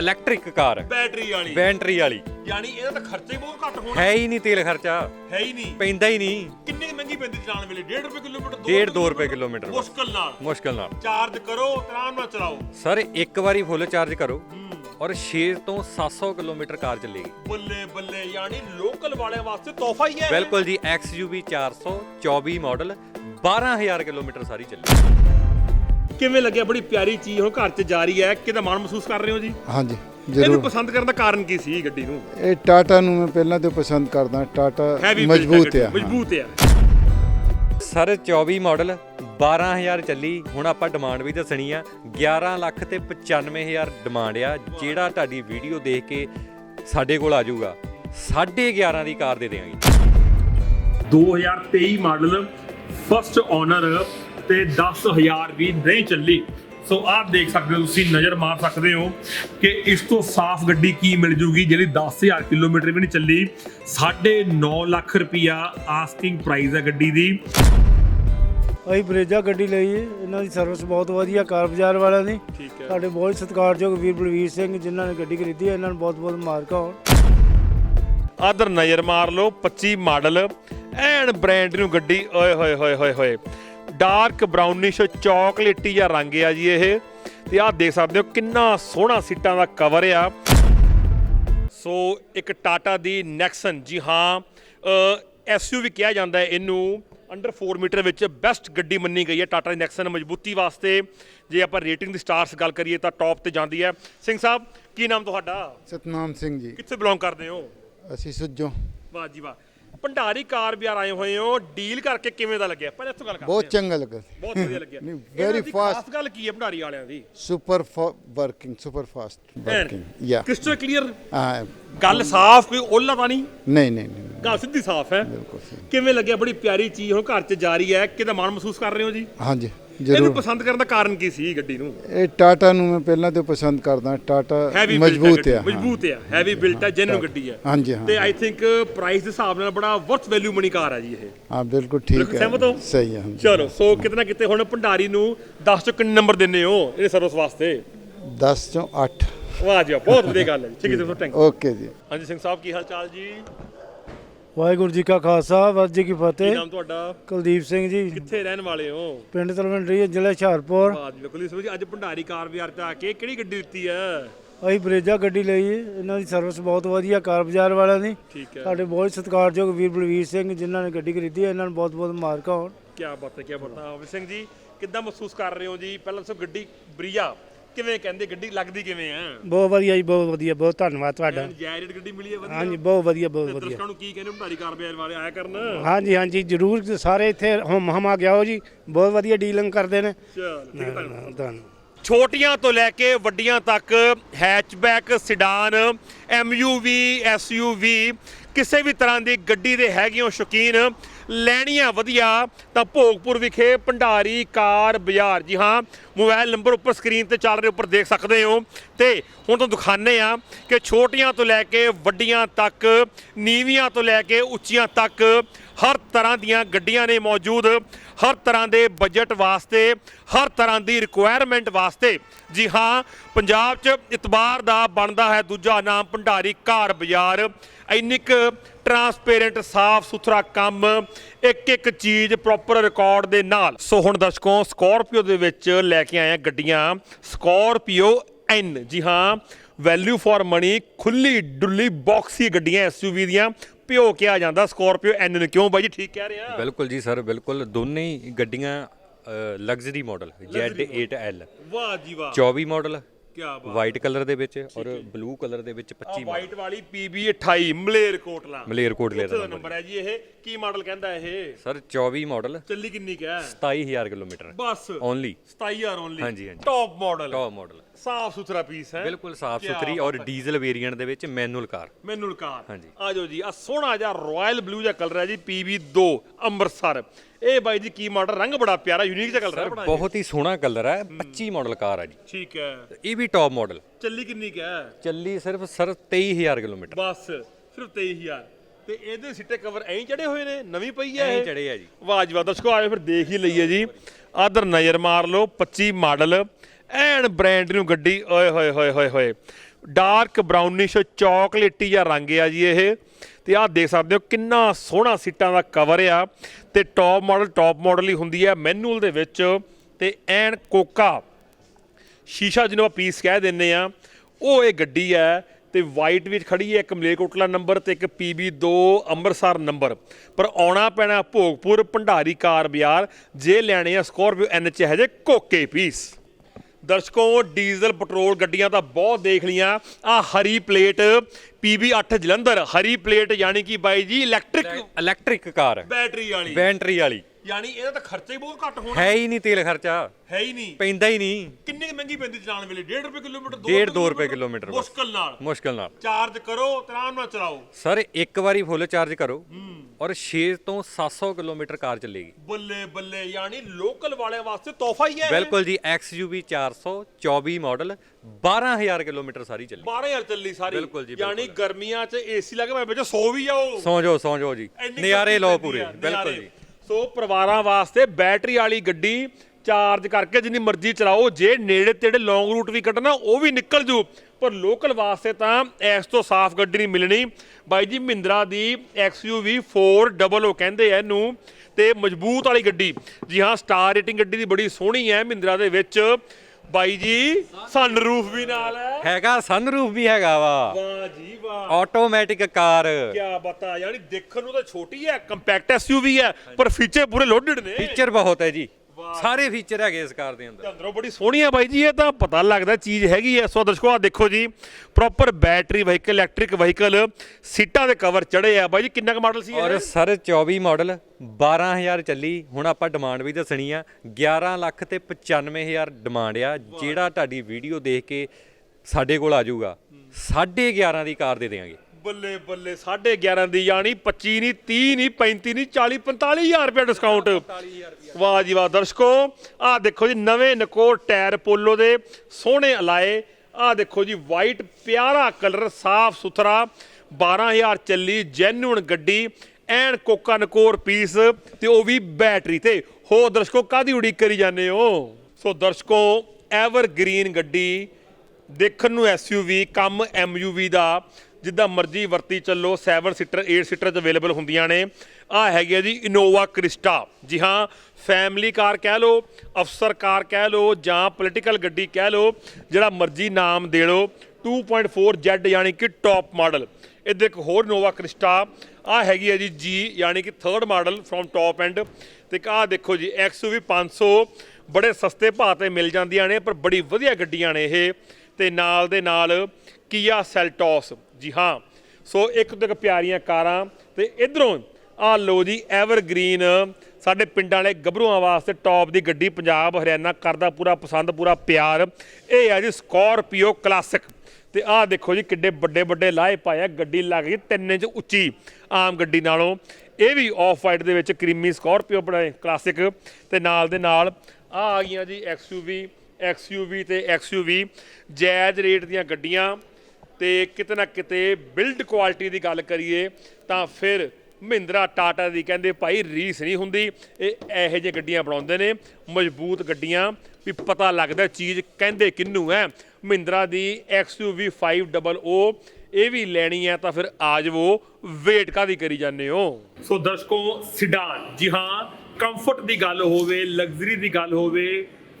Electric car battery ਵਾਲੀ। Battery ਵਾਲੀ। ਯਾਨੀ ਇਹਦਾ ਤਾਂ ਖਰਚਾ ਹੀ ਬਹੁਤ ਘੱਟ ਹੋਣਾ। ਹੈ ਹੀ ਨਹੀਂ ਤੇਲ ਖਰਚਾ। ਹੈ ਹੀ ਨਹੀਂ। ਪੈਂਦਾ ਹੀ ਨਹੀਂ। ਕਿੰਨੀ ਕੁ ਮਹਿੰਗੀ ਪੈਂਦੀ ਚਲਾਉਣ ਵੇਲੇ? 1.5 ਰੁਪਏ ਕਿਲੋਮੀਟਰ ਦੋ ਡੇਢ ਦੋ ਰੁਪਏ ਕਿਲੋਮੀਟਰ। ਮੁਸ਼ਕਲ ਨਾਲ। ਮੁਸ਼ਕਲ ਨਾਲ। ਚਾਰਜ ਕਰੋ ਆਰਾਮ ਨਾਲ ਚਲਾਓ। ਸਰ ਇੱਕ ਵਾਰੀ ਫੁੱਲ ਚਾਰਜ ਕਰੋ ਔਰ 6 ਤੋਂ 700 ਕਿਲੋਮੀਟਰ ਕਾਰ ਚੱਲੇਗੀ। ਬੱਲੇ ਬੱਲੇ ਯਾਨੀ ਲੋਕਲ ਵਾਲਿਆਂ ਵਾਸਤੇ ਤੋਹਫਾ ਹੀ ਹੈ। ਬਿਲਕੁਲ ਜੀ XUV 400 24 ਮਾਡਲ 12000 ਕਿਲੋਮੀਟਰ ਸਾਰੀ ਚੱਲੀ ਕਿਵੇਂ ਲੱਗਿਆ? ਬੜੀ ਪਿਆਰੀ ਚੀਜ਼ ਹੁਣ ਘਰ 'ਚ ਜਾ ਰਹੀ ਹੈ। ਕਿਹਦਾ ਮਾਣ ਮਹਿਸੂਸ ਕਰ ਰਹੇ ਹੋ ਜੀ? ਹਾਂਜੀ ਇਹਨੂੰ ਜ਼ਰੂਰ। ਪਸੰਦ ਕਰਨ ਦਾ ਕਾਰਨ ਕੀ ਸੀ ਗੱਡੀ ਨੂੰ? ਇਹ ਟਾਟਾ ਨੂੰ ਮੈਂ ਪਹਿਲਾਂ ਤੋਂ ਪਸੰਦ ਕਰਦਾ। ਟਾਟਾ ਮਜ਼ਬੂਤ ਹੈ ਹਾਂ। ਮਜ਼ਬੂਤ ਹੈ। ਸਰ 24 ਮਾਡਲ 12000 ਚੱਲੀ। ਹੁਣ ਆਪਾਂ ਡਿਮਾਂਡ ਵੀ ਦੱਸਣੀ ਆ। 11 ਲੱਖ ਤੇ 95000 ਡਿਮਾਂਡ ਆ। ਜਿਹੜਾ ਤੁਹਾਡੀ ਵੀਡੀਓ ਦੇਖ ਕੇ ਸਾਡੇ ਕੋਲ ਆ ਜਾਊਗਾ। 11.5 ਦੀ ਕਾਰ ਦੇ ਦੇਵਾਂਗੇ 2023 ਮਾਡਲ ਫਸਟ ਓਨਰ ਤੇ 10000 ਵੀ ਨਹੀਂ ਚੱਲੀ। ਸੋ ਆਪ ਦੇਖ ਸਕਦੇ ਹੋ ਤੁਸੀਂ ਨਜ਼ਰ ਮਾਰ ਸਕਦੇ ਹੋ ਕਿ ਇਸ ਤੋਂ ਸਾਫ਼ ਗੱਡੀ ਕੀ ਮਿਲ ਜੂਗੀ ਜਿਹੜੀ 10000 ਕਿਲੋਮੀਟਰ ਵੀ ਨਹੀਂ ਚੱਲੀ। 9.5 ਲੱਖ ਰੁਪਿਆ ਆਸਕਿੰਗ ਪ੍ਰਾਈਸ ਹੈ ਗੱਡੀ ਦੀ। ਅਸੀਂ ਬਰੇਜਾ ਗੱਡੀ ਲਈ। ਇਹਨਾਂ ਦੀ ਸਰਵਿਸ ਬਹੁਤ ਵਧੀਆ ਕਾਰ ਬਾਜ਼ਾਰ ਵਾਲਿਆਂ ਦੀ। ਠੀਕ ਸਾਡੇ ਬਹੁਤ ਸਤਿਕਾਰਯੋਗ ਵੀਰ ਬਲਵੀਰ ਸਿੰਘ ਜਿਨ੍ਹਾਂ ਨੇ ਗੱਡੀ ਖਰੀਦੀ ਹੈ ਇਹਨਾਂ ਨੂੰ ਬਹੁਤ ਬਹੁਤ ਮੁਬਾਰਕਾਂ ਹੋਣ। ਆਦਰ ਨਜ਼ਰ ਮਾਰ ਲਓ 25 ਮਾਡਲ ਐਨ ਬ੍ਰਾਂਡ ਨੂੰ ਗੱਡੀ ਓਏ ਹੋਏ ਹੋਏ ਹੋਏ ਹੋਏ। ਡਾਰਕ ਬ੍ਰਾਊਨਿਸ਼ ਚਾਕਲੇਟੀ ਜਿਹਾ ਰੰਗ ਆ ਜੀ ਇਹ। ਤੇ ਆਹ ਦੇਖ ਸਕਦੇ ਹੋ ਕਿੰਨਾ ਸੋਹਣਾ ਸੀਟਾਂ ਦਾ ਕਵਰ ਆ। ਸੋ ਇੱਕ ਟਾਟਾ ਦੀ ਨੈਕਸਨ ਜੀ ਹਾਂ ਐਸਯੂਵੀ ਕਿਹਾ ਜਾਂਦਾ ਹੈ ਇਹਨੂੰ। ਅੰਡਰ 4 ਮੀਟਰ ਵਿੱਚ ਬੈਸਟ ਗੱਡੀ ਮੰਨੀ ਗਈ ਹੈ ਟਾਟਾ ਦੀ ਨੈਕਸਨ ਮਜ਼ਬੂਤੀ ਵਾਸਤੇ। ਜੇ ਆਪਾਂ ਰੇਟਿੰਗ ਦੀ ਸਟਾਰਸ ਗੱਲ ਕਰੀਏ ਤਾਂ ਟੌਪ ਤੇ ਜਾਂਦੀ ਹੈ। ਸਿੰਘ ਸਾਹਿਬ ਕੀ ਨਾਮ ਤੁਹਾਡਾ? ਸਤਨਾਮ ਸਿੰਘ ਜੀ। ਕਿੱਥੇ ਬਿਲੋਂਗ ਕਰਦੇ ਹੋ? ਅਸੀਂ ਸੁੱਜੋ। ਵਾਹ ਜੀ ਵਾਹ। ਭੰਡਾਰੀ ਕਾਰ ਬਿਆਰ ਆਏ ਹੋਏ ਹੋ ਡੀਲ ਕਰਕੇ ਕਿਵੇਂ ਦਾ ਲੱਗਿਆ? ਪਹਿਲਾਂ ਇੱਥੋਂ ਗੱਲ ਕਰਦੇ ਬਹੁਤ। ਚੰਗਾ ਲੱਗਾ। ਬਹੁਤ ਵਧੀਆ ਲੱਗਿਆ। ਨਹੀਂ, ਇਹਨਾਂ very ਦੀ fast. ਖਾਸ ਗੱਲ ਕੀ ਹੈ ਭੰਡਾਰੀ ਵਾਲਿਆਂ ਦੀ? Super working super fast working ਯਾ ਕ੍ਰਿਸਟਲ ਕਲੀਅਰ ਹਾਂ। ਗੱਲ ਸਾਫ਼ ਕੋਈ ਓਲਾ ਤਾਂ ਨਹੀਂ ਨਹੀਂ ਨਹੀਂ ਨਹੀਂ। ਗੱਲ ਸਿੱਧੀ ਸਾਫ਼ ਹੈ। ਬਿਲਕੁਲ ਸਹੀ। ਕਿਵੇਂ ਲੱਗਿਆ ਬੜੀ ਪਿਆਰੀ ਚੀਜ਼ ਹੁਣ ਘਰ 'ਚ ਜਾ ਰਹੀ ਹੈ ਕਿਹਦਾ ਮਾਣ ਮਹਿਸੂਸ ਕਰ ਰਹੇ ਹੋ ਜੀ? ਹਾਂਜੀ। ਇਹਨੂੰ ਜ਼ਰੂਰ। ਪਸੰਦ ਕਰਨ ਦਾ ਕਾਰਨ ਕੀ ਸੀ ਗੱਡੀ ਨੂੰ? ਇਹ ਟਾਟਾ ਨੂੰ ਮੈਂ ਪਹਿਲਾਂ ਤੋਂ ਪਸੰਦ ਕਰਦਾ ਟਾਟਾ ਹੈਵੀ ਮਜ਼ਬੂਤ ਹਾਂ। ਮਜ਼ਬੂਤ ਹੈ ਹੈਵੀ ਬਿਲਟ ਹੈ ਜੈਨੂਨ ਗੱਡੀ ਹੈ ਹਾਂਜੀ ਹਾਂ। ਤੇ ਆਈ ਥਿੰਕ ਪ੍ਰਾਈਸ ਦੇ ਹਿਸਾਬ ਨਾਲ ਬੜਾ ਵਰਥ ਵੈਲਿਊ ਮਨੀ ਕਾਰ ਹੈ ਜੀ ਇਹ। ਹਾਂ ਬਿਲਕੁਲ ਠੀਕ ਬਿਲਕੁਲ ਹੈ। ਸਹਿਮਤ ਹੋ? ਸਹੀ ਹੈ ਹਾਂਜੀ। ਚਲੋ ਸੋ ਕਿਤੇ ਨਾ ਕਿਤੇ ਹੁਣ ਭੰਡਾਰੀ ਨੂੰ 10 ਚੋਂ ਕਿੰਨੇ ਨੰਬਰ ਦਿੰਨੇ ਹੋ ਇਹਦੇ ਸਰਵਿਸ ਵਾਸਤੇ? 10 ਚੋਂ 8 ਵਾਹ ਜੀ ਵਾਹ, ਬਹੁਤ ਵਧੀਆ ਗੱਲ ਹੈ ਜੀ। ਠੀਕ ਹੈ ਸਰ ਥੈਂਕ ਓਕੇ ਜੀ। ਹਾਂਜੀ ਸਿੰਘ ਸਾਹਿਬ ਕੀ ਹਾਲ ਚਾਲ ਜੀ? ਵਾਹਿਗੁਰੂ ਜੀ ਕਾ ਖਾਲਸਾ ਵਾਹਿਗੁਰੂ ਜੀ ਕੀ ਕੀ ਫਤਿਹ ਨਾਮ ਤੁਹਾਡਾ? ਕੁਲਦੀਪ ਸਿੰਘ ਜੀ। ਕਿੱਥੇ ਰਹਿਣ ਵਾਲੇ ਹੋ? ਪਿੰਡ ਤਲਵੰਡਰੀ ਜ਼ਿਲ੍ਹਾ ਹੁਸ਼ਿਆਰਪੁਰ। ਅੱਜ ਭੰਡਾਰੀ ਕਾਰ ਬਾਜ਼ਾਰ ਤੇ ਆ ਕੇ ਕਿਹੜੀ ਗੱਡੀ ਦਿੱਤੀ ਹੈ ਅਸੀਂ ਬਰੇਜਾ ਗੱਡੀ ਲਈ ਹੈ। ਇਹਨਾਂ ਦੀ ਸਰਵਿਸ ਬਹੁਤ ਵਧੀਆ ਕਾਰ ਬਾਜ਼ਾਰ ਵਾਲਿਆਂ ਦੀ। ਠੀਕ ਹੈ। ਸਾਡੇ ਬਹੁਤ ਸਤਿਕਾਰਯੋਗ ਵੀਰ ਬਲਵੀਰ ਸਿੰਘ ਜਿਨ੍ਹਾਂ ਨੇ ਗੱਡੀ ਖਰੀਦੀ ਹੈ। ਇਹਨਾਂ ਨੂੰ ਬਹੁਤ ਬਹੁਤ ਮੁਬਾਰਕਾਂ ਹੋਣ। ਕੀ ਬਾਤ ਹੈ ਕੀ ਬਾਤ ਹੈ। ਅਮਰ ਸਿੰਘ ਜੀ ਕਿੱਦਾਂ ਮਹਿਸੂਸ ਕਰ ਰਹੇ ਹੋ ਜੀ? ਪਹਿਲਾਂ ਸੋ ਗੱਡੀ ਬਰੀਆ। ਕਿਵੇਂ ਕਹਿੰਦੇ ਗੱਡੀ ਲੱਗਦੀ ਕਿਵੇਂ ਆ? ਬਹੁਤ ਵਧੀਆ ਜੀ ਬਹੁਤ ਵਧੀਆ ਬਹੁਤ ਧੰਨਵਾਦ ਤੁਹਾਡਾ। ਜੈਰੇਟ ਗੱਡੀ ਮਿਲੀ ਹੈ ਵਧੀਆ। ਹਾਂਜੀ ਬਹੁਤ ਵਧੀਆ ਬਹੁਤ ਵਧੀਆ। ਦਰਸ਼ਕਾਂ ਨੂੰ ਕੀ ਕਹਿੰਦੇ ਭੰਡਾਰੀ ਕਾਰ ਬਾਜ਼ਾਰ ਵਾਲੇ ਆਇਆ ਕਰਨ? ਹਾਂਜੀ ਹਾਂਜੀ ਜਰੂਰ ਸਾਰੇ ਇੱਥੇ ਹਮ ਹਮਾ ਗਿਆ ਹੋ ਜੀ ਬਹੁਤ ਵਧੀਆ ਡੀਲਿੰਗ ਕਰਦੇ ਨੇ। ਚਲ। ਧੰਨਵਾਦ। ਛੋਟੀਆਂ ਤੋਂ ਲੈ ਕੇ ਵੱਡੀਆਂ ਤੱਕ ਹੈਚਬੈਕ ਸਿਡਾਨ ਐਮਯੂਵੀ ਐਸਯੂਵੀ ਕਿਸੇ ਵੀ ਤਰ੍ਹਾਂ ਦੀ ਗੱਡੀ ਦੇ ਹੈਗੇ ਹੋ ਸ਼ੌਕੀਨ ਲੈਣੀਆਂ ਵਧੀਆ ਤਾਂ ਭੋਗਪੁਰ ਵਿਖੇ ਭੰਡਾਰੀ ਕਾਰ ਬਾਜ਼ਾਰ। ਜੀ ਹਾਂ, ਮੋਬਾਈਲ ਨੰਬਰ ਉੱਪਰ ਸਕਰੀਨ ਤੇ ਚੱਲ ਰਹੇ, ਉੱਪਰ ਦੇਖ ਸਕਦੇ ਹੋ। ਤੇ ਹੁਣ ਤੁਹਾਨੂੰ ਦਿਖਾਣੇ ਆ ਕਿ ਛੋਟੀਆਂ ਤੋਂ ਲੈ ਕੇ ਵੱਡੀਆਂ ਤੱਕ, ਨੀਵੀਆਂ ਤੋਂ ਲੈ ਕੇ ਉੱਚੀਆਂ ਤੱਕ ਹਰ ਤਰ੍ਹਾਂ ਦੀਆਂ ਗੱਡੀਆਂ ਨੇ ਮੌਜੂਦ। ਹਰ ਤਰ੍ਹਾਂ ਦੇ ਬਜਟ ਵਾਸਤੇ, ਹਰ ਤਰ੍ਹਾਂ ਦੀ ਰਿਕੁਆਇਰਮੈਂਟ ਵਾਸਤੇ। ਜੀ ਹਾਂ, ਪੰਜਾਬ 'ਚ ਇਤਬਾਰ ਦਾ ਬਣਦਾ ਹੈ ਦੂਜਾ ਨਾਮ ਭੰਡਾਰੀ ਕਾਰ ਬਾਜ਼ਾਰ। ਇੰਨੀ ਕੁ ਟਰਾਂਸਪੇਰੈਂਟ ਸਾਫ਼ ਸੁਥਰਾ ਕੰਮ ਇੱਕ ਇੱਕ ਚੀਜ਼ ਪ੍ਰੋਪਰ ਰਿਕਾਰਡ ਦੇ ਨਾਲ। ਸੋ ਹੁਣ ਦਰਸ਼ਕੋ ਸਕੋਰਪੀਓ ਦੇ ਵਿੱਚ ਲੈ ਕੇ ਆਏ ਗੱਡੀਆਂ। ਸਕੋਰਪੀਓ ਐਨ ਜੀ ਹਾਂ। ਵੈਲਿਊ ਫਾਰ ਮਨੀ ਖੁੱਲੀ ਡੁੱਲੀ ਬਾਕਸੀ ਗੱਡੀਆਂ ਐਸਯੂਵੀ ਦੀਆਂ ਪਿਓ ਕਿਹਾ ਜਾਂਦਾ ਸਕੋਰਪੀਓ ਐਨ ਨੂੰ। ਕਿਉਂ ਬਾਈ ਜੀ? ਠੀਕ ਕਹਿ ਰਹੇ। ਬਿਲਕੁਲ ਜੀ ਸਰ ਬਿਲਕੁਲ। ਦੋਨੇ ਹੀ ਗੱਡੀਆਂ ਲਗਜ਼ਰੀ ਮਾਡਲ Z8L ਵਾਹ ਜੀ ਵਾਹ। 24 ਮਾਡਲ ਕੀ ਬਾਤ ਵਾਈਟ ਕਲਰ ਦੇ ਵਿੱਚ ਔਰ ਬਲੂ ਕਲਰ ਦੇ ਵਿੱਚ 25 ਮਾਡਲ ਵਾਈਟ ਵਾਲੀ PB 28 ਮਲੇਰਕੋਟਲਾ। ਮਲੇਰਕੋਟਲੇ ਉੱਥੇ ਦਾ ਦਾ ਨੰਬਰ ਹੈ ਜੀ ਇਹ? ਕੀ ਮਾਡਲ ਕਹਿੰਦਾ ਇਹ? ਸਰ 24 ਮਾਡਲ ਚੱਲੀ ਕਿੰਨੀ ਕੁ ਹੈ? 27000 ਕਿਲੋਮੀਟਰ। ਬਸ। ਓਨਲੀ 27000 ਓਨਲੀ ਹਾਂਜੀ, ਹਾਂਜੀ। ਟੌਪ ਮਾਡਲ ਟੌਪ ਮਾਡਲ ਸਾਫ਼ ਸੁਥਰਾ ਪੀਸ ਹੈ। ਬਿਲਕੁਲ ਸਾਫ਼ ਕਿਆ ਸੁਥਰੀ ਔਰ ਡੀਜ਼ਲ ਵੇਰੀਐਂਟ ਦੇ ਵਿੱਚ ਮੈਨੂਅਲ ਕਾਰ ਮੈਨੂਅਲ ਕਾਰ ਹਾਂਜੀ। ਆ ਜਾਓ ਜੀ ਆ ਸੋਹਣਾ ਜਿਹਾ ਰਾਇਲ ਬਲੂ ਜਿਹਾ ਕਲਰ ਹੈ ਜੀ PB2 ਅੰਮ੍ਰਿਤਸਰ। ਇਹ ਬਾਈ ਜੀ ਕੀ ਮਾਡਲ ਰੰਗ ਬੜਾ ਪਿਆਰਾ ਯੂਨੀਕ ਜਿਹਾ ਕਲਰ ਹੈ ਬਹੁਤ ਹੀ ਸੋਹਣਾ ਕਲਰ ਹੈ 25 ਮਾਡਲ ਕਾਰ ਹੈ ਜੀ। ਠੀਕ ਹੈ। ਇਹ ਵੀ ਟੌਪ ਮਾਡਲ ਚੱਲੀ ਕਿੰਨੀ ਕੁ ਹੈ? ਚੱਲੀ ਸਿਰਫ ਸਰ 23000 ਕਿਲੋਮੀਟਰ। ਬਸ ਸਿਰਫ 23000 ਤੇ ਇਹਦੇ ਸਿੱਟੇ ਕਵਰ ਐਂ ਚੜੇ ਹੋਏ ਨੇ ਨਵੀਂ ਪਈ ਹੈ ਐਂ ਇਹ? ਚੜੇ ਆ ਜੀ। ਵਾਹ ਜੀ ਵਾਹ ਦਰਸ਼ਕੋ ਆਏ ਫਿਰ ਦੇਖ ਹੀ ਲਈਏ ਜੀ। ਆਦਰ ਨਜ਼ਰ ਮਾਰ ਲਓ 25 ਮਾਡਲ ਐਨ ਬ੍ਰਾਂਡ ਨੂੰ ਗੱਡੀ, ਓਏ ਹੋਏ ਹੋਏ ਹੋਏ ਹੋਏ। ਡਾਰਕ ਬ੍ਰਾਊਨਿਸ਼ ਚਾਕਲੇਟੀ ਜਿਹਾ ਰੰਗ ਆ ਜੀ ਇਹ। ਤੇ ਆਹ ਦੇਖ ਸਕਦੇ ਹੋ ਕਿੰਨਾ ਸੋਹਣਾ ਸੀਟਾਂ ਦਾ ਕਵਰ ਆ। ਤੇ ਟੌਪ ਮਾਡਲ ਟੌਪ ਮਾਡਲ ਹੀ ਹੁੰਦੀ ਹੈ ਮੈਨੂਅਲ ਦੇ ਵਿੱਚ। ਤੇ ਐਨ ਕੋਕਾ। ਸ਼ੀਸ਼ਾ ਜਿਹਨੂੰ ਆਪਾਂ ਪੀਸ ਕਹਿ ਦਿੰਨੇ ਆ, ਉਹ ਇਹ ਗੱਡੀ ਹੈ ਤੇ ਵਾਈਟ ਵਿੱਚ ਖੜੀ ਹੈ ਇੱਕ ਮਲੇਰਕੋਟਲਾ ਨੰਬਰ ਤੇ ਇੱਕ PB2 ਅੰਮ੍ਰਿਤਸਰ ਨੰਬਰ ਪਰ ਆਉਣਾ ਪੈਣਾ ਭੋਗਪੁਰ ਭੰਡਾਰੀ ਕਾਰ ਬਾਜ਼ਾਰ। ਜੇ ਲੈਣੇ ਆ ਸਕੋਰਪੀਓ ਐਨ ਚ ਹਜੇ ਕੋਕੇ ਪੀਸ ਦਰਸ਼ਕੋ ਡੀਜ਼ਲ ਪੈਟਰੋਲ ਗੱਡੀਆਂ ਤਾਂ ਬਹੁਤ ਦੇਖ ਲੀਆਂ ਆ ਹਰੀ ਪਲੇਟ PB8 ਜਲੰਧਰ। ਹਰੀ ਪਲੇਟ ਯਾਨੀ ਕਿ ਬਾਈ ਜੀ ਇਲੈਕਟ੍ਰਿਕ ਇਲੈਕਟ੍ਰਿਕ ਕਾਰ। ਬੈਟਰੀ ਵਾਲੀ। ਬੈਟਰੀ ਵਾਲੀ। ਯਾਨੀ ਇਹਦਾ ਤਾਂ ਖਰਚਾ ਹੀ ਬਹੁਤ ਘੱਟ ਹੋਣਾ। ਹੈ ਹੀ ਨਹੀਂ ਤੇਲ ਖਰਚਾ। ਹੈ ਹੀ ਨਹੀਂ। ਪੈਂਦਾ ਹੀ ਨਹੀਂ। ਕਿੰਨੀ ਕੁ ਮਹਿੰਗੀ ਪੈਂਦੀ ਚਲਾਉਣ ਵੇਲੇ? 1.5 ਰੁਪਏ ਕਿਲੋਮੀਟਰ ਦੋ ਡੇਢ ਦੋ ਰੁਪਏ ਕਿਲੋਮੀਟਰ ਬਸ। ਮੁਸ਼ਕਲ ਨਾਲ। ਮੁਸ਼ਕਲ ਨਾਲ। ਚਾਰਜ ਕਰੋ ਤੇ ਆਰਾਮ ਨਾਲ ਚਲਾਓ। ਸਰ ਇੱਕ ਵਾਰੀ ਫੁੱਲ ਚਾਰਜ ਕਰੋ ਔਰ 6 ਤੋਂ 700 ਕਿਲੋਮੀਟਰ ਕਾਰ ਚੱਲੇਗੀ। ਬੱਲੇ ਬੱਲੇ ਯਾਨੀ ਲੋਕਲ ਵਾਲਿਆਂ ਵਾਸਤੇ ਤੋਹਫਾ ਹੀ ਹੈ। ਇਹ। ਬਿਲਕੁਲ ਜੀ XUV 400 24 ਮਾਡਲ 12000 ਕਿਲੋਮੀਟਰ ਸਾਰੀ ਚੱਲੀ। 12000 ਚੱਲੀ ਸਾਰੀ। ਬਿਲਕੁਲ ਜੀ, ਯਾਨੀ। ਗਰਮੀਆਂ 'ਚ ਏਸੀ ਲੱਗੇ ਹੋਏ ਵਿੱਚ ਸੌ ਵੀ ਜਾਓ ਸੌਂ ਜਾਓ ਸੌਂ ਜਾਓ ਜੀ। ਇੰਨੀ ਸਸਤੀ ਲਓ ਪੈਂਦੀ ਪੂਰੇ। ਆ, ਬਿਲਕੁਲ। ਜੀ। ਸੋ ਪਰਿਵਾਰਾਂ ਵਾਸਤੇ ਬੈਟਰੀ ਵਾਲੀ ਗੱਡੀ ਚਾਰਜ ਕਰਕੇ ਜਿੰਨੀ ਮਰਜ਼ੀ ਚਲਾਓ, ਜੇ ਨੇੜੇ ਤੇੜੇ ਲੌਂਗ ਰੂਟ ਵੀ ਕੱਢਣਾ, ਉਹ ਵੀ ਨਿਕਲ ਜੂ। ਪਰ ਲੋਕਲ ਵਾਸਤੇ ਤਾਂ ਇਸ ਤੋਂ ਸਾਫ਼ ਗੱਡੀ ਨਹੀਂ ਮਿਲਣੀ। ਬਾਈ ਜੀ, ਮਹਿੰਦਰਾ ਦੀ XUV 400 ਕਹਿੰਦੇ ਆ ਇਹਨੂੰ, ਤੇ ਮਜ਼ਬੂਤ ਵਾਲੀ ਗੱਡੀ। ਜੀ ਹਾਂ ਸਟਾਰ ਰੇਟਿੰਗ ਗੱਡੀ ਦੀ ਬੜੀ ਸੋਹਣੀ ਹੈ। ਮਹਿੰਦਰਾ ਦੇ ਵਿੱਚ ਬਾਈ ਜੀ ਸਨਰੂਫ ਵੀ ਨਾਲ ਹੈ। ਹੈਗਾ ਸਨਰੂਫ ਵੀ ਹੈਗਾ ਵਾ। ਵਾਹ ਜੀ ਵਾਹ। ਆਟੋਮੈਟਿਕ ਕਾਰ ਕਿਆ ਬਤਾ ਯਾਨੀ ਦੇਖਣ ਨੂੰ ਤਾਂ ਛੋਟੀ ਹੈ ਕੰਪੈਕਟ ਐਸਯੂਵੀ ਹੈ ਪਰ ਫੀਚਰ ਪੂਰੇ ਲੋਡਡ ਨੇ। ਫੀਚਰ ਬਹੁਤ ਹੈ ਜੀ। ਸਾਰੇ ਫੀਚਰ ਹੈਗੇ ਇਸ ਕਾਰ ਦੇ ਅੰਦਰ। ਅੰਦਰੋਂ ਬੜੀ ਸੋਹਣੀ ਹੈ ਬਾਈ ਜੀ ਇਹ ਤਾਂ ਪਤਾ ਲੱਗਦਾ ਚੀਜ਼ ਹੈਗੀ ਹੈ ਸੋ ਦਰਸ਼ਕੋ ਆ ਦੇਖੋ ਜੀ proper battery vehicle electric vehicle ਸੀਟਾਂ ਦੇ ਕਵਰ ਚੜੇ ਆ। ਬਾਈ ਜੀ ਕਿੰਨਾ ਕੁ ਮਾਡਲ ਸੀ ਔਰ ਇਹ ਸਰ 24 ਮਾਡਲ 12000 ਚੱਲੀ। ਹੁਣ ਆਪਾਂ ਡਿਮਾਂਡ ਵੀ ਦੱਸਣੀ ਆ। 11 ਲੱਖ ਤੇ 95000 ਡਿਮਾਂਡ ਆ। ਜਿਹੜਾ ਤੁਹਾਡੀ ਵੀਡੀਓ ਦੇਖ ਕੇ ਸਾਡੇ ਕੋਲ ਆ ਜਾਊਗਾ। 11.5 ਦੀ ਕਾਰ ਦੇ ਦੇਵਾਂਗੇ। ਬੱਲੇ ਬੱਲੇ 11.5 ਦੀ ਯਾਨੀ 25 ਨਹੀਂ 30 ਨਹੀਂ 35 ਨਹੀਂ 40 45000 ਰੁਪਏ ਡਿਸਕਾਊਂਟ ਵਾਹ ਜੀ ਵਾਹ ਦਰਸ਼ਕੋ ਆਹ ਦੇਖੋ ਜੀ ਨਵੇਂ ਨਕੋਰ ਟਾਇਰ ਪੋਲੋ ਦੇ ਸੋਹਣੇ ਅਲਾਏ। ਆਹ ਦੇਖੋ ਜੀ ਵਾਈਟ ਪਿਆਰਾ ਕਲਰ ਸਾਫ਼ ਸੁਥਰਾ 12000 ਚੱਲੀ ਜੈਨੂਨ ਗੱਡੀ ਐਨ ਕੋਕਾ ਨਕੋਰ ਪੀਸ ਤੇ ਉਹ ਵੀ ਬੈਟਰੀ ਤੇ। ਹੋ ਦਰਸ਼ਕੋ ਕਾਦੀ ਉਡੀਕ ਕਰੀ ਜਾਂਦੇ ਹੋ? ਸੋ ਦਰਸ਼ਕੋ ਐਵਰ ਗ੍ਰੀਨ ਗੱਡੀ ਦੇਖਣ ਨੂੰ ਐਸਯੂਵੀ ਕੰਮ ਐਮਯੂਵੀ ਦਾ। ਜਿੱਦਾਂ ਮਰਜ਼ੀ ਵਰਤੀ ਚੱਲੋ 7 ਸੀਟਰ 8 ਸੀਟਰ ਚ ਅਵੇਲੇਬਲ ਹੁੰਦੀਆਂ ਨੇ। ਆ ਹੈਗੀ ਆ ਜੀ ਇਨੋਵਾ ਕ੍ਰਿਸਟਾ ਜੀ ਹਾਂ ਫੈਮਿਲੀ ਕਾਰ ਕਹਿ ਲਓ, ਅਫਸਰ ਕਾਰ ਕਹਿ ਲਓ, ਜਾਂ ਪੋਲੀਟੀਕਲ ਗੱਡੀ ਕਹਿ ਲਓ, ਜਿਹੜਾ ਮਰਜ਼ੀ ਨਾਮ ਦੇ ਲਓ 2.4 Z ਯਾਨੀ ਕਿ ਟੌਪ ਮਾਡਲ ਇਹਦੇ ਇੱਕ ਹੋਰ ਇਨੋਵਾ ਕ੍ਰਿਸਟਾ ਆ ਹੈਗੀ ਹੈ ਜੀ ਜੀ ਯਾਨੀ ਕਿ third model from top end ਤੇ ਆ ਦੇਖੋ ਜੀ XUV 500 ਬੜੇ ਸਸਤੇ ਭਾਅ ਤੇ ਮਿਲ ਜਾਂਦੀਆਂ ਨੇ, ਪਰ ਬੜੀ ਵਧੀਆ ਗੱਡੀਆਂ ਨੇ ਇਹ। ਤੇ ਨਾਲ ਦੇ ਨਾਲ ਕੀਆ ਸੈਲਟੋਸ ਜੀ ਹਾਂ। ਸੋ ਇੱਕ ਤੋਂ ਇੱਕ ਪਿਆਰੀਆਂ ਕਾਰਾਂ ਤੇ ਇਧਰੋਂ ਆ ਲੋ ਜੀ ਐਵਰਗ੍ਰੀਨ ਸਾਡੇ ਪਿੰਡਾਂ ਵਾਲੇ ਗੱਭਰੂਆਂ ਵਾਸਤੇ ਟੌਪ ਦੀ ਗੱਡੀ ਪੰਜਾਬ, ਹਰਿਆਣਾ ਕਰਦਾ ਪੂਰਾ ਪਸੰਦ ਪੂਰਾ ਪਿਆਰ। ਇਹ ਆ ਜੀ ਸਕੋਰਪੀਓ ਕਲਾਸਿਕ ਤੇ ਆਹ ਦੇਖੋ ਜੀ ਕਿੱਡੇ ਵੱਡੇ ਵੱਡੇ ਲਾਹੇ ਪਾਏ ਆ, ਗੱਡੀ ਲੱਗ ਗਈ ਤਿੰਨ ਇੰਚ ਉੱਚੀ ਆਮ ਗੱਡੀ ਨਾਲੋਂ। ਇਹ ਵੀ ਆਫ ਵਾਈਟ ਦੇ ਵਿੱਚ ਕਰੀਮੀ ਸਕੋਰਪੀਓ ਬਣਾਏ ਕਲਾਸਿਕ ਤੇ ਨਾਲ ਦੇ ਨਾਲ ਆ ਆ ਗਈਆਂ ਜੀ XUV XUV ਤੇ XUV, ਜਾਇਜ਼ ਰੇਟ ਦੀਆਂ ਗੱਡੀਆਂ। ਤੇ ਕਿਤੇ ਨਾ ਕਿਤੇ ਬਿਲਡ ਕੁਆਲਿਟੀ ਦੀ ਗੱਲ ਕਰੀਏ, ਤਾਂ ਫਿਰ ਮਹਿੰਦਰਾ ਟਾਟਾ ਦੀ ਕਹਿੰਦੇ ਭਾਈ ਰੀਸ ਨਹੀਂ ਹੁੰਦੀ, ਇਹ ਇਹੋ ਜਿਹੇ ਗੱਡੀਆਂ ਬਣਾਉਂਦੇ ਨੇ, ਮਜ਼ਬੂਤ ਗੱਡੀਆਂ, ਵੀ ਪਤਾ ਲੱਗਦਾ ਚੀਜ਼ ਕਹਿੰਦੇ ਕਿੰਨੂ ਹੈ। ਮਹਿੰਦਰਾ ਦੀ XUV 500 ਇਹ ਵੀ ਲੈਣੀ ਹੈ ਤਾਂ ਫਿਰ ਆ ਜਾਵੋ ਵੇਟ ਕਾਦੀ ਕਰੀ ਜਾਂਦੇ ਹੋ? ਸੋ ਦਰਸ਼ਕੋ ਸਿਡਾਨ ਜੀ ਹਾਂ ਕੰਫਰਟ ਦੀ ਗੱਲ ਹੋਵੇ ਲਗਜ਼ਰੀ ਦੀ ਗੱਲ ਹੋਵੇ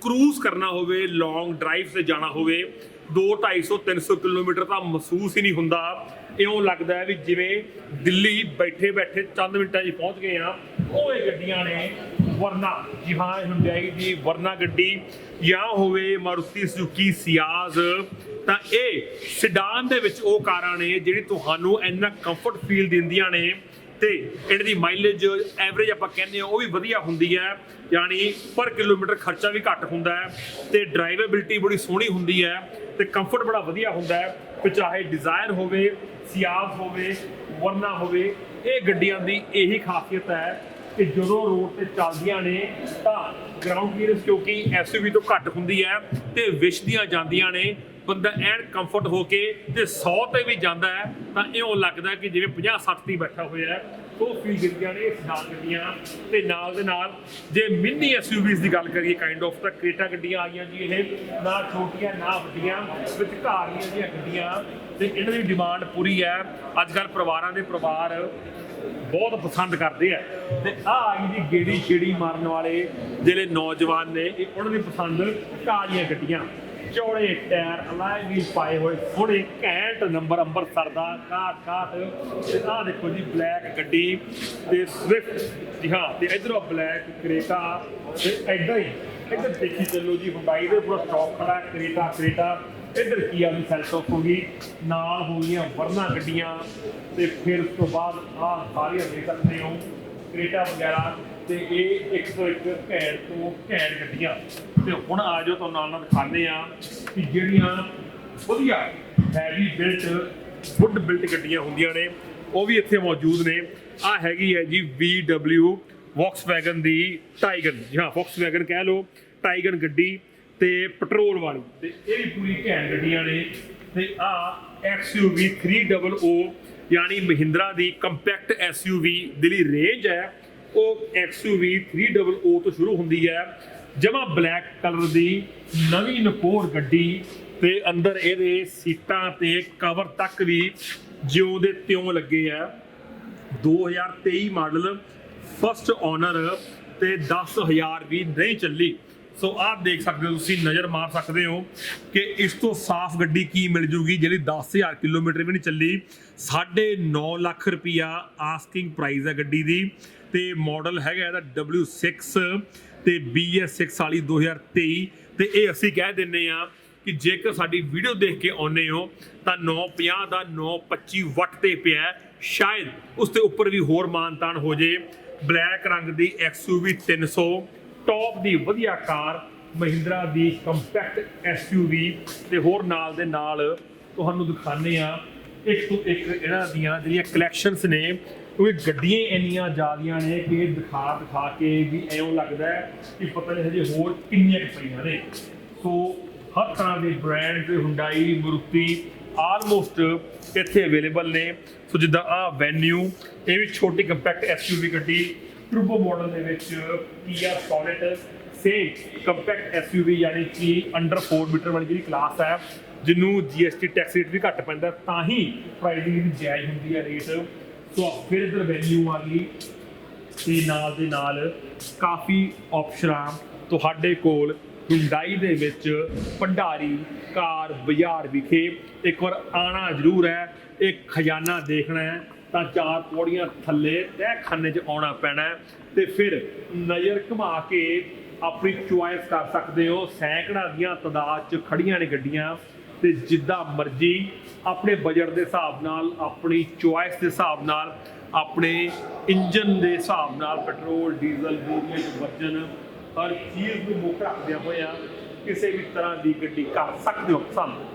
ਕਰੂਜ਼ ਕਰਨਾ ਹੋਵੇ ਲੌਂਗ ਡਰਾਈਵ ਤੇ ਜਾਣਾ ਹੋਵੇ 2 250 300 ਕਿਲੋਮੀਟਰ ਤਾਂ ਮਹਿਸੂਸ ਹੀ ਨਹੀਂ ਹੁੰਦਾ। ਇਉਂ ਲੱਗਦਾ ਹੈ ਵੀ ਜਿਵੇਂ ਦਿੱਲੀ ਬੈਠੇ ਬੈਠੇ ਚੰਦ ਮਿੰਟਾਂ 'ਚ ਪਹੁੰਚ ਗਏ ਆ ਉਹ ਇਹ ਗੱਡੀਆਂ ਨੇ ਵਰਨਾ। ਜੀ ਹਾਂ ਹੁੰਡਾਈ ਦੀ ਵਰਨਾ ਗੱਡੀ ਜਾਂ ਹੋਵੇ ਮਾਰੂਤੀ ਸੁਜ਼ੂਕੀ ਸਿਆਜ਼, ਤਾਂ ਇਹ ਸਿਡਾਨ ਦੇ ਵਿੱਚ ਉਹ ਕਾਰਾਂ ਨੇ ਜਿਹੜੀ ਤੁਹਾਨੂੰ ਇੰਨਾ ਕੰਫਰਟ ਫੀਲ ਦਿੰਦੀਆਂ ਨੇ। ਤੇ ਇਹਨਾਂ ਦੀ ਮਾਈਲੇਜ ਐਵਰੇਜ ਆਪਾਂ ਕਹਿੰਦੇ ਆ ਉਹ ਵੀ ਵਧੀਆ ਹੁੰਦੀ ਹੈ। ਯਾਨੀ ਪਰ ਕਿਲੋਮੀਟਰ ਖਰਚਾ ਵੀ ਘੱਟ ਹੁੰਦਾ ਹੈ ਤੇ ਡਰਾਈਵੇਬਿਲਟੀ ਬੜੀ ਸੋਹਣੀ ਹੁੰਦੀ ਹੈ ਤੇ ਕੰਫਰਟ ਬੜਾ ਵਧੀਆ ਹੁੰਦਾ ਹੈ। ਫਿਰ ਚਾਹੇ ਡਿਜ਼ਾਇਰ ਹੋਵੇ ਸਿਆਬ ਹੋਵੇ, ਵਰਨਾ ਹੋਵੇ, ਇਹ ਗੱਡੀਆਂ ਦੀ ਇਹੀ ਖਾਸੀਅਤ ਹੈ ਕਿ ਜਦੋਂ ਰੋਡ ਤੇ ਚੱਲਦੀਆਂ ਨੇ ਤਾਂ ਗਰਾਊਂਡ ਕਲੀਅਰੈਂਸ ਕਿਉਂਕਿ ਐਸਯੂਵੀ ਤੋਂ ਘੱਟ ਹੁੰਦੀ ਹੈ ਤੇ ਵਿਛਦੀਆਂ ਜਾਂਦੀਆਂ ਨੇ। ਬੰਦਾ ਐਨ ਕੰਫਰਟ ਹੋ ਕੇ ਤੇ 100 ਤੇ ਵੀ ਜਾਂਦਾ ਹੈ, ਤਾਂ ਇਉਂ ਲੱਗਦਾ ਕਿ ਜਿਵੇਂ 50 60 ਤੇ ਬੈਠਾ ਹੋਇਆ ਹੈ ਉਹ ਫੀਲ ਗੱਡੀਆਂ ਨੇ ਨਾਲ ਗੱਡੀਆਂ ਤੇ ਨਾਲ ਦੇ ਨਾਲ ਜੇ ਮਿੰਨੀ ਐਸਯੂਵੀਜ਼ ਦੀ ਗੱਲ ਕਰੀਏ ਕਾਈਂਡ ਆਫ ਤਾਂ ਕ੍ਰੇਟਾ ਗੱਡੀਆਂ ਆ ਗਈਆਂ ਜੀ ਇਹ, ਨਾ ਛੋਟੀਆਂ, ਨਾ ਵੱਡੀਆਂ ਵਿਚਕਾਰੀਆਂ ਜਿਹੀਆਂ ਗੱਡੀਆਂ, ਤੇ ਇਹਨਾਂ ਦੀ ਡਿਮਾਂਡ ਪੂਰੀ ਹੈ। ਅੱਜ ਕੱਲ ਪਰਿਵਾਰਾਂ ਦੇ ਪਰਿਵਾਰ ਬਹੁਤ ਪਸੰਦ ਕਰਦੇ ਆ। ਤੇ ਆ ਗਈ ਜੀ ਗੇੜੀ ਛੇੜੀ ਮਾਰਨ ਵਾਲੇ ਜਿਹੜੇ ਨੌਜਵਾਨ ਨੇ, ਇਹ ਉਹਨਾਂ ਦੀ ਪਸੰਦ ਕਾਲੀਆਂ ਗੱਡੀਆਂ। ਚੌੜੇ ਟਾਇਰ ਅਲਾਈ ਵੀ ਪਾਏ ਹੋਏ। ਸੋਹਣੇ ਘੈਂਟ ਨੰਬਰ ਅੰਬਰਸਰ ਦਾ 61 ਤੇ ਆ ਦੇਖੋ ਜੀ ਬਲੈਕ ਗੱਡੀ ਤੇ ਸਵਿਫਟ ਜੀ ਹਾਂ ਤੇ ਇਧਰੋਂ ਬਲੈਕ ਕਰੇਟਾ। ਤੇ ਐਦਾਂ ਹੀ ਇੱਧਰ ਦੇਖੀ ਚੱਲੋ ਜੀ ਹੁੰਡਾਈ ਦੇ ਪੂਰਾ ਸਟਾਕ ਖੜਾ ਹੈ, ਕਰੇਟਾ ਕਰੇਟਾ। ਇੱਧਰ ਕੀ ਆ ਵੀ ਸੈਲਟੋਪ ਹੋ ਗਈ ਨਾਲ ਹੋ ਗਈਆਂ ਵਰਨਾ ਗੱਡੀਆਂ। ਤੇ ਫਿਰ ਉਸ ਤੋਂ ਬਾਅਦ ਆਹ ਸਾਰੀਆਂ ਦੇਖ ਸਕਦੇ ਹੋ ਕਰੇਟਾ ਵਗੈਰਾ। ਤੇ ਇਹ ਇੱਕ ਤੋਂ ਇੱਕ ਘੈਂਟ ਤੋਂ ਘੈਂਟ ਗੱਡੀਆਂ ਤੇ ਹੁਣ ਆ ਜਾਓ ਤੁਹਾਨੂੰ ਨਾਲ ਨਾਲ ਦਿਖਾਉਂਦੇ ਆ ਕਿ ਜਿਹੜੀਆਂ ਵਧੀਆ ਹੈਵੀ ਬਿਲਟ, ਵੁੱਡ ਬਿਲਟ ਗੱਡੀਆਂ ਹੁੰਦੀਆਂ ਨੇ, ਉਹ ਵੀ ਇੱਥੇ ਮੌਜੂਦ ਨੇ। ਆ ਹੈਗੀ ਹੈ ਜੀ VW Volkswagen ਦੀ ਟਾਈਗਨ ਜੀ ਹਾਂ Volkswagen ਕਹਿ ਲਓ ਟਾਈਗਨ ਗੱਡੀ ਤੇ ਪੈਟਰੋਲ ਵਾਲੀ। ਤੇ ਇਹ ਵੀ ਪੂਰੀ ਘੈਂਟ ਗੱਡੀਆਂ ਨੇ। ਤੇ ਆ XUV 300 ਯਾਨੀ ਮਹਿੰਦਰਾ ਦੀ ਕੰਪੈਕਟ SUV ਦੀ ਜਿਹੜੀ ਰੇਂਜ ਹੈ। ਉਹ XUV 300 ਤੋਂ ਸ਼ੁਰੂ ਹੁੰਦੀ ਹੈ। ਜਮਾ ਬਲੈਕ ਕਲਰ ਦੀ ਨਵੀਂ ਨਕੋਰ ਗੱਡੀ ਤੇ ਅੰਦਰ ਇਹਦੇ ਸੀਟਾਂ ਤੇ ਕਵਰ ਤੱਕ ਵੀ ਜਿਉਂ ਦੇ ਤਿਉਂ ਲੱਗੇ ਆ। 2023 ਮਾਡਲ ਫਸਟ ਓਨਰ ਤੇ 10000 ਵੀ ਨਹੀਂ ਚੱਲੀ। ਸੋ ਆਪ ਦੇਖ ਸਕਦੇ ਹੋ ਤੁਸੀਂ, ਨਜ਼ਰ ਮਾਰ ਸਕਦੇ ਹੋ ਕਿ ਇਸ ਤੋਂ ਸਾਫ਼ ਗੱਡੀ ਕੀ ਮਿਲ ਜੂਗੀ, ਜਿਹੜੀ 10000 ਕਿਲੋਮੀਟਰ ਵੀ ਨਹੀਂ ਚੱਲੀ। 9.5 ਲੱਖ ਰੁਪਿਆ ਆਸਕਿੰਗ ਪ੍ਰਾਈਸ ਹੈ ਗੱਡੀ ਦੀ। ਤੇ ਮਾਡਲ ਹੈਗਾ ਇਹਦਾ W6 ਤੇ BS6 ਵਾਲੀ 2023 ਤੇ ਇਹ ਅਸੀਂ ਕਹਿ ਦਿੰਨੇ ਆ ਕਿ ਜੇਕਰ ਸਾਡੀ ਵੀਡੀਓ ਦੇਖ ਕੇ ਆਉਨੇ ਹੋ, ਤਾਂ 950 ਦਾ 925 ਵਾਟ ਤੇ ਪਿਆ ਸ਼ਾਇਦ ਉਸ ਤੇ ਉੱਪਰ ਵੀ ਹੋਰ ਮਾਨਤਾਨ ਹੋ ਜੇ। ਬਲੈਕ ਰੰਗ ਦੀ XUV 300 ਟੌਪ ਦੀ ਵਧੀਆ ਕਾਰ ਮਹਿੰਦਰਾ ਦੀ ਕੰਪੈਕਟ SUV ਤੇ ਹੋਰ ਨਾਲ ਦੇ ਨਾਲ ਤੁਹਾਨੂੰ ਦਿਖਾਣੇ ਆ ਇੱਕ ਤੋਂ ਇੱਕ ਇਹਨਾਂ ਦੀਆਂ ਜਿਹੜੀਆਂ ਕਲੈਕਸ਼ਨਸ ਨੇ। ਕਿਉਂਕਿ ਗੱਡੀਆਂ ਹੀ ਇੰਨੀਆਂ ਜ਼ਿਆਦੀਆਂ ਨੇ ਕਿ ਦਿਖਾ ਦਿਖਾ ਕੇ ਵੀ ਐਂ ਲੱਗਦਾ ਹੈ ਕਿ ਪਤਾ ਨਹੀਂ ਹਜੇ ਹੋਰ ਕਿੰਨੀਆਂ ਕੁ ਪਈਆਂ ਨੇ। ਸੋ ਹਰ ਤਰ੍ਹਾਂ ਦੇ ਬ੍ਰਾਂਡ ਦੇ ਹੁੰਡਾਈ ਮਰੂਤੀ ਆਲਮੋਸਟ ਇੱਥੇ ਅਵੇਲੇਬਲ ਨੇ। ਸੋ ਜਿੱਦਾਂ ਆ ਵੈਨਿਊ ਇਹ ਵੀ ਛੋਟੀ ਕੰਪੈਕਟ ਐਸਯੂਵੀ ਗੱਡੀ ਟਰਬੋ ਮਾਡਲ ਦੇ ਵਿੱਚ ਕੀਆ ਸੋਨੇਟ ਸੇਮ ਕੰਪੈਕਟ ਐਸਯੂਵੀ ਯਾਨੀ ਕਿ ਅੰਡਰ 4 ਮੀਟਰ ਵਾਲੀ ਜਿਹੜੀ ਕਲਾਸ ਹੈ, ਜਿਹਨੂੰ GST ਟੈਕਸ ਰੇਟ ਵੀ ਘੱਟ ਪੈਂਦਾ ਤਾਂ ਹੀ ਪ੍ਰਾਈਸਿੰਗ ਦੀ ਜਾਇਜ਼ ਹੁੰਦੀ ਹੈ ਰੇਟ ਸੋ ਫਿਰ ਇਧਰ ਵੈਨਿਊ ਆ ਗਈ। ਤੇ ਨਾਲ ਦੇ ਨਾਲ ਕਾਫੀ ਆਪਸ਼ਨਾਂ ਤੁਹਾਡੇ ਕੋਲ ਹੁੰਡਾਈ ਦੇ ਵਿੱਚ ਭੰਡਾਰੀ ਕਾਰ ਬਾਜ਼ਾਰ ਵਿਖੇ ਇੱਕ ਵਾਰ ਆਣਾ ਜ਼ਰੂਰ ਹੈ। ਇਹ ਖਜ਼ਾਨਾ ਦੇਖਣਾ ਹੈ ਤਾਂ ਚਾਰ ਪੌੜੀਆਂ ਥੱਲੇ ਤਹਿਖਾਨੇ 'ਚ ਆਉਣਾ ਪੈਣਾ ਹੈ। ਤੇ ਫਿਰ ਨਜ਼ਰ ਘੁਮਾ ਕੇ ਆਪਣੀ ਚੁਆਇਸ ਕਰ ਸਕਦੇ ਹੋ। ਸੈਂਕੜਾਂ ਦੀਆਂ ਤਦਾਦ 'ਚ ਖੜੀਆਂ ਨੇ ਗੱਡੀਆਂ। ਤੇ ਜਿੱਦਾਂ ਮਰਜ਼ੀ ਆਪਣੇ ਬਜਟ ਦੇ ਹਿਸਾਬ ਨਾਲ, ਆਪਣੀ ਚੁਆਇਸ ਦੇ ਹਿਸਾਬ ਨਾਲ, ਆਪਣੇ ਇੰਜਨ ਦੇ ਹਿਸਾਬ ਨਾਲ ਪੈਟਰੋਲ ਡੀਜ਼ਲ ਵੇਰੀਐਂਟ ਵਰਜਨ, ਹਰ ਚੀਜ਼ ਨੂੰ ਮੁੱਖ ਰੱਖਦਿਆਂ ਹੋਇਆਂ ਕਿਸੇ ਵੀ ਤਰ੍ਹਾਂ ਦੀ ਗੱਡੀ ਕਰ ਸਕਦੇ ਹੋ ਪਸੰਦ